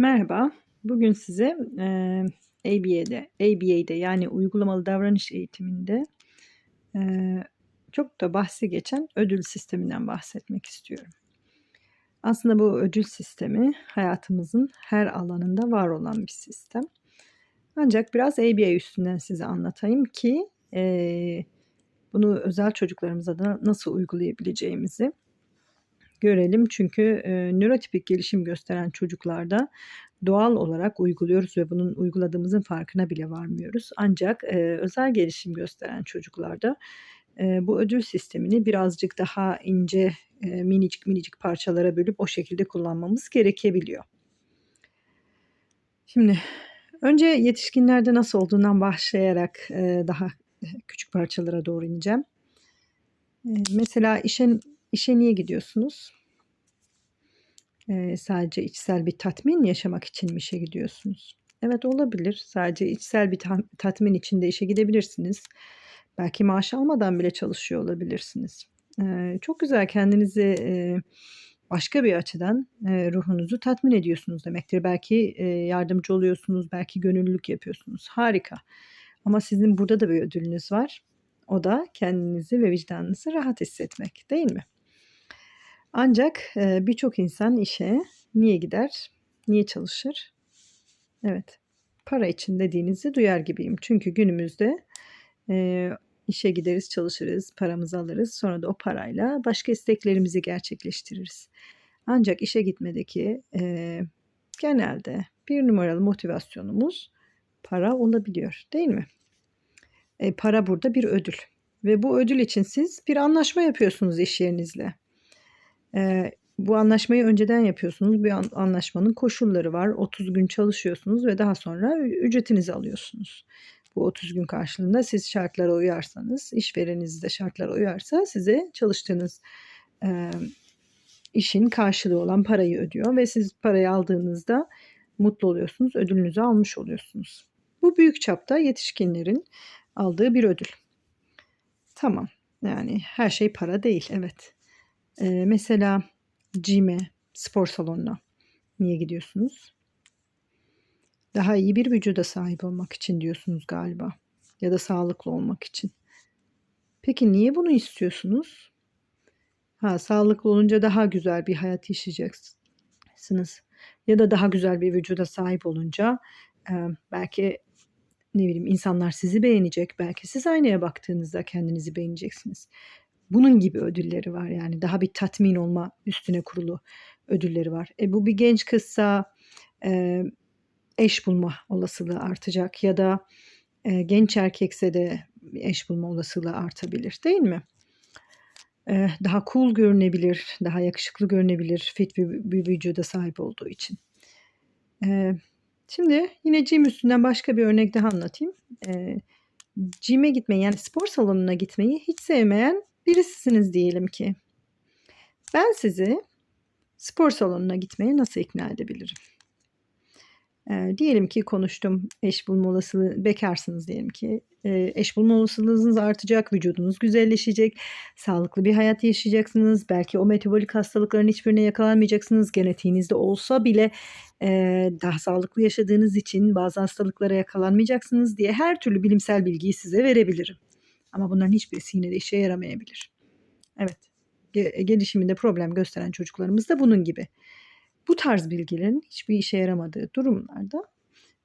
Merhaba. Bugün size eee ABA'de ABA'de yani uygulamalı davranış eğitiminde eee, çok da bahsi geçen ödül sisteminden bahsetmek istiyorum. Aslında bu ödül sistemi hayatımızın her alanında var olan bir sistem. Ancak biraz ABA üstünden size anlatayım ki eee, bunu özel çocuklarımıza da nasıl uygulayabileceğimizi görelim. Çünkü eee, nörotipik gelişim gösteren çocuklarda doğal olarak uyguluyoruz ve bunun uyguladığımızın farkına bile varmıyoruz. Ancak eee, özel gelişim gösteren çocuklarda eee, bu ödül sistemini birazcık daha ince, eee, minicik minicik parçalara bölüp o şekilde kullanmamız gerekebiliyor. Şimdi önce yetişkinlerde nasıl olduğundan başlayarak eee, daha küçük parçalara doğru ineceğim. Eee, mesela işe işe niye gidiyorsunuz? Eee, sadece içsel bir tatmin yaşamak için mi işe gidiyorsunuz? Evet olabilir. Sadece içsel bir ta tatmin için de işe gidebilirsiniz. Belki maaş almadan bile çalışıyor olabilirsiniz. Eee, çok güzel kendinizi, eee, başka bir açıdan, eee, ruhunuzu tatmin ediyorsunuz demektir. Belki, eee, yardımcı oluyorsunuz, belki gönüllülük yapıyorsunuz. Harika. Ama sizin burada da bir ödülünüz var. O da kendinizi ve vicdanınızı rahat hissetmek, değil mi? Ancak, eee, birçok insan işe niye gider, niye çalışır? Evet, para için dediğinizi duyar gibiyim. Çünkü günümüzde, eee, işe gideriz, çalışırız, paramızı alırız. Sonra da o parayla başka isteklerimizi gerçekleştiririz. Ancak işe gitmedeki, eee, genelde bir numaralı motivasyonumuz para olabiliyor, değil mi? Eee, para burada bir ödül ve bu ödül için siz bir anlaşma yapıyorsunuz iş yerinizle. Eee, bu anlaşmayı önceden yapıyorsunuz. Bir an anlaşmanın koşulları var. 30 gün çalışıyorsunuz ve daha sonra ücretinizi alıyorsunuz. Bu 30 gün karşılığında siz şartlara uyarsanız, işvereniniz de şartlara uyarsa size çalıştığınız, eee, işin karşılığı olan parayı ödüyor ve siz parayı aldığınızda mutlu oluyorsunuz, ödülünüzü almış oluyorsunuz. Bu büyük çapta yetişkinlerin aldığı bir ödül. Tamam, yani her şey para değil, evet. Eee, mesela gym'e, spor salonuna niye gidiyorsunuz? Daha iyi bir vücuda sahip olmak için diyorsunuz galiba ya da sağlıklı olmak için. Peki niye bunu istiyorsunuz? Ha, sağlıklı olunca daha güzel bir hayat yaşayacaksınız ya da daha güzel bir vücuda sahip olunca, eee, belki ne bileyim insanlar sizi beğenecek, belki siz aynaya baktığınızda kendinizi beğeneceksiniz. Bunun gibi ödülleri var yani daha bir tatmin olma üstüne kurulu ödülleri var. E, bu bir genç kızsa, eee, eş bulma olasılığı artacak ya da, eee, genç erkekse de eş bulma olasılığı artabilir, değil mi? Eee, daha cool görünebilir, daha yakışıklı görünebilir fit bir bir vücuda sahip olduğu için. Eee, şimdi yine gym üstünden başka bir örnek daha anlatayım. Eee, gym'e gitmeyi yani spor salonuna gitmeyi hiç sevmeyen birisisiniz diyelim ki. Ben sizi spor salonuna gitmeye nasıl ikna edebilirim? Eee, diyelim ki konuştum, eş bulma olasılığı bekarsınız diyelim ki. Eee, eş bulma olasılığınız artacak, vücudunuz güzelleşecek, sağlıklı bir hayat yaşayacaksınız. Belki o metabolik hastalıkların hiçbirine yakalanmayacaksınız. Genetiğinizde olsa bile, eee, daha sağlıklı yaşadığınız için bazı hastalıklara yakalanmayacaksınız diye her türlü bilimsel bilgiyi size verebilirim. Ama bunların hiçbirisi yine de işe yaramayabilir. Evet, ge gelişiminde problem gösteren çocuklarımız da bunun gibi. Bu tarz bilgilerin hiçbir işe yaramadığı durumlarda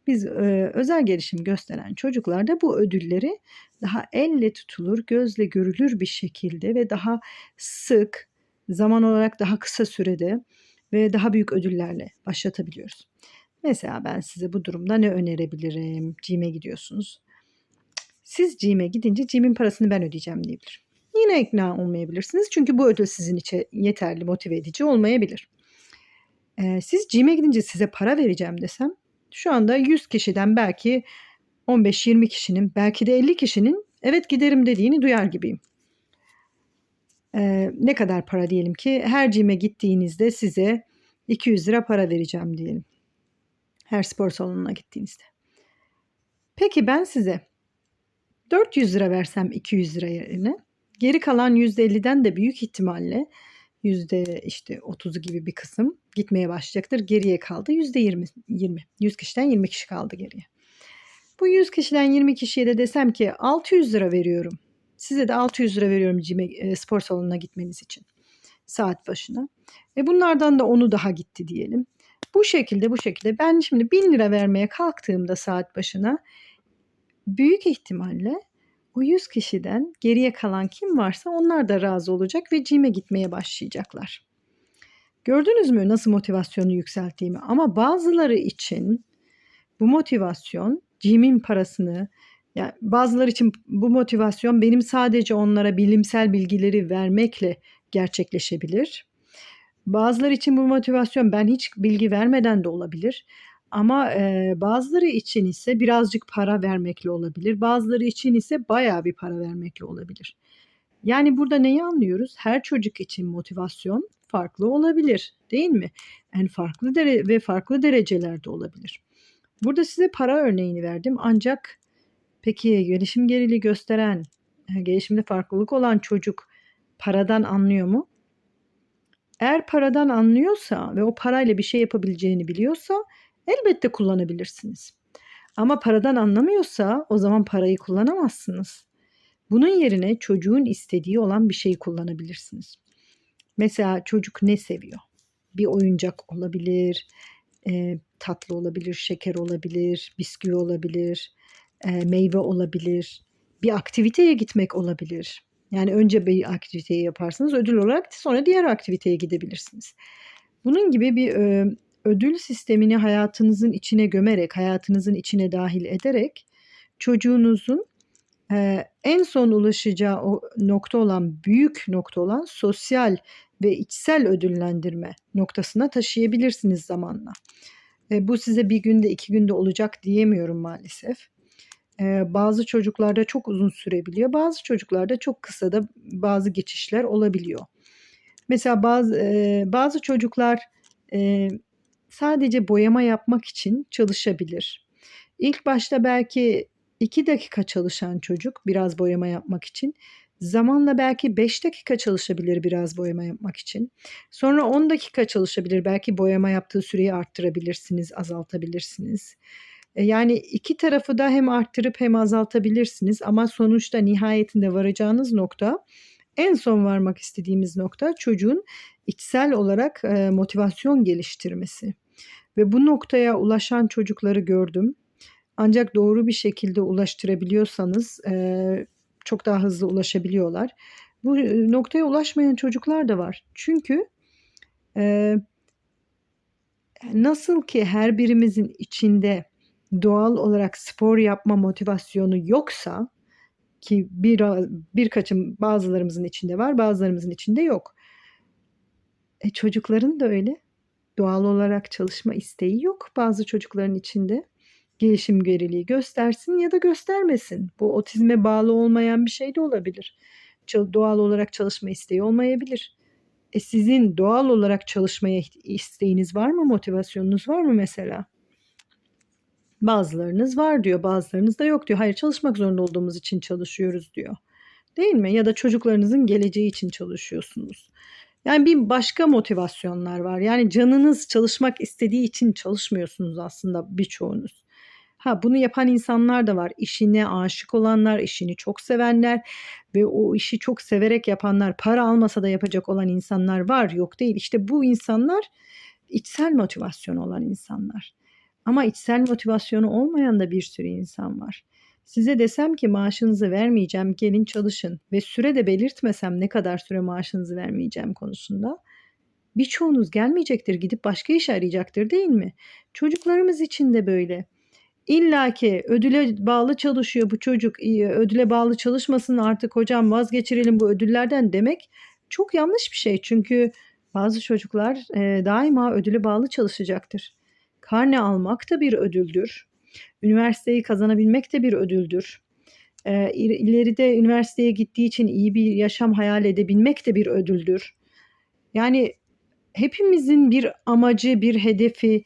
biz, eee, özel gelişim gösteren çocuklarda bu ödülleri daha elle tutulur, gözle görülür bir şekilde ve daha sık, zaman olarak daha kısa sürede ve daha büyük ödüllerle başlatabiliyoruz. Mesela ben size bu durumda ne önerebilirim? Gym'e gidiyorsunuz. Siz gym'e gidince gym'in parasını ben ödeyeceğim diyebilirim. Yine ikna olmayabilirsiniz çünkü bu ödül sizin için yeterli motive edici olmayabilir. Eee, siz gym'e gidince size para vereceğim desem şu anda 100 kişiden belki 15-20 kişinin belki de 50 kişinin evet giderim dediğini duyar gibiyim. Eee, ne kadar para diyelim ki her gym'e gittiğinizde size £200 para vereceğim diyelim. Her spor salonuna gittiğinizde. Peki ben size £400 versem £200 yerine geri kalan %50'den de büyük ihtimalle yüzde işte 30'u gibi bir kısım gitmeye başlayacaktır. Geriye kaldı %20. 20. 100 kişiden 20 kişi kaldı geriye. Bu 100 kişiden 20 kişiye de desem ki 600 lira veriyorum. Size de 600 lira veriyorum cime, e, spor salonuna gitmeniz için. Saat başına. E bunlardan da onu daha gitti diyelim. Bu şekilde bu şekilde ben şimdi 1000 lira vermeye kalktığımda saat başına büyük ihtimalle o 100 kişiden geriye kalan kim varsa onlar da razı olacak ve cime gitmeye başlayacaklar. Gördünüz mü nasıl motivasyonu yükselttiğimi? Ama bazıları için bu motivasyon cimin parasını yani bazıları için bu motivasyon benim sadece onlara bilimsel bilgileri vermekle gerçekleşebilir. Bazıları için bu motivasyon ben hiç bilgi vermeden de olabilir. Ama e, bazıları için ise birazcık para vermekle olabilir. Bazıları için ise bayağı bir para vermekle olabilir. Yani burada neyi anlıyoruz? Her çocuk için motivasyon farklı olabilir, değil mi? En farklı dere ve farklı derecelerde olabilir. Burada size para örneğini verdim ancak peki gelişim geriliği gösteren, gelişimde farklılık olan çocuk paradan anlıyor mu? Eğer paradan anlıyorsa ve o parayla bir şey yapabileceğini biliyorsa elbette kullanabilirsiniz. Ama paradan anlamıyorsa o zaman parayı kullanamazsınız. Bunun yerine çocuğun istediği olan bir şeyi kullanabilirsiniz. Mesela çocuk ne seviyor? Bir oyuncak olabilir, e, tatlı olabilir, şeker olabilir, bisküvi olabilir, e, meyve olabilir, bir aktiviteye gitmek olabilir. Yani önce bir aktiviteyi yaparsınız ödül olarak sonra diğer aktiviteye gidebilirsiniz. Bunun gibi bir e, ödül sistemini hayatınızın içine gömerek, hayatınızın içine dahil ederek çocuğunuzun e, en son ulaşacağı o nokta olan, büyük nokta olan sosyal ve içsel ödüllendirme noktasına taşıyabilirsiniz zamanla. E, bu size bir günde iki günde olacak diyemiyorum maalesef. E, bazı çocuklarda çok uzun sürebiliyor. Bazı çocuklarda çok kısa da bazı geçişler olabiliyor. Mesela bazı e, bazı çocuklar e, sadece boyama yapmak için çalışabilir. İlk başta belki 2 dakika çalışan çocuk biraz boyama yapmak için zamanla belki 5 dakika çalışabilir biraz boyama yapmak için. Sonra 10 dakika çalışabilir. Belki boyama yaptığı süreyi arttırabilirsiniz, azaltabilirsiniz. E, yani iki tarafı da hem arttırıp hem azaltabilirsiniz ama sonuçta nihayetinde varacağınız nokta en son varmak istediğimiz nokta çocuğun içsel olarak e, motivasyon geliştirmesi. Ve bu noktaya ulaşan çocukları gördüm. Ancak doğru bir şekilde ulaştırabiliyorsanız e, çok daha hızlı ulaşabiliyorlar. Bu noktaya ulaşmayan çocuklar da var. Çünkü e, nasıl ki her birimizin içinde doğal olarak spor yapma motivasyonu yoksa ki bir birkaçım bazılarımızın içinde var, bazılarımızın içinde yok. E, çocukların da öyle. Doğal olarak çalışma isteği yok bazı çocukların içinde. Gelişim geriliği göstersin ya da göstermesin. Bu otizme bağlı olmayan bir şey de olabilir. Doğal olarak çalışma isteği olmayabilir. E sizin doğal olarak çalışmaya isteğiniz var mı? Motivasyonunuz var mı mesela? Bazılarınız var diyor, bazılarınız da yok diyor. Hayır çalışmak zorunda olduğumuz için çalışıyoruz diyor. Değil mi? Ya da çocuklarınızın geleceği için çalışıyorsunuz. Yani bir başka motivasyonlar var. Yani canınız çalışmak istediği için çalışmıyorsunuz aslında birçoğunuz. Ha bunu yapan insanlar da var. İşine aşık olanlar, işini çok sevenler ve o işi çok severek yapanlar, para almasa da yapacak olan insanlar var. Yok değil. İşte bu insanlar içsel motivasyon olan insanlar. Ama içsel motivasyonu olmayan da bir sürü insan var. Size desem ki maaşınızı vermeyeceğim, gelin çalışın ve süre de belirtmesem ne kadar süre maaşınızı vermeyeceğim konusunda birçoğunuz gelmeyecektir, gidip başka iş arayacaktır değil mi? Çocuklarımız için de böyle. İlla ki ödüle bağlı çalışıyor bu çocuk, ödüle bağlı çalışmasın artık hocam vazgeçirelim bu ödüllerden demek çok yanlış bir şey. Çünkü bazı çocuklar e, daima ödüle bağlı çalışacaktır. Karne almak da bir ödüldür. Üniversiteyi kazanabilmek de bir ödüldür. E, ileride üniversiteye gittiği için iyi bir yaşam hayal edebilmek de bir ödüldür. Yani hepimizin bir amacı, bir hedefi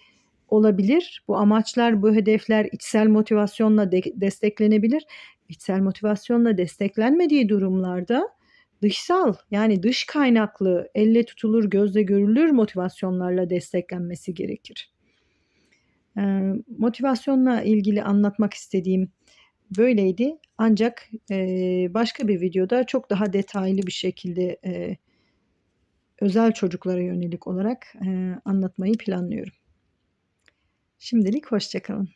olabilir. Bu amaçlar, bu hedefler içsel motivasyonla de- desteklenebilir. İçsel motivasyonla desteklenmediği durumlarda dışsal yani dış kaynaklı elle tutulur gözle görülür motivasyonlarla desteklenmesi gerekir. Ee, motivasyonla ilgili anlatmak istediğim böyleydi. Ancak e, başka bir videoda çok daha detaylı bir şekilde e, özel çocuklara yönelik olarak e, anlatmayı planlıyorum. Şimdilik hoşçakalın.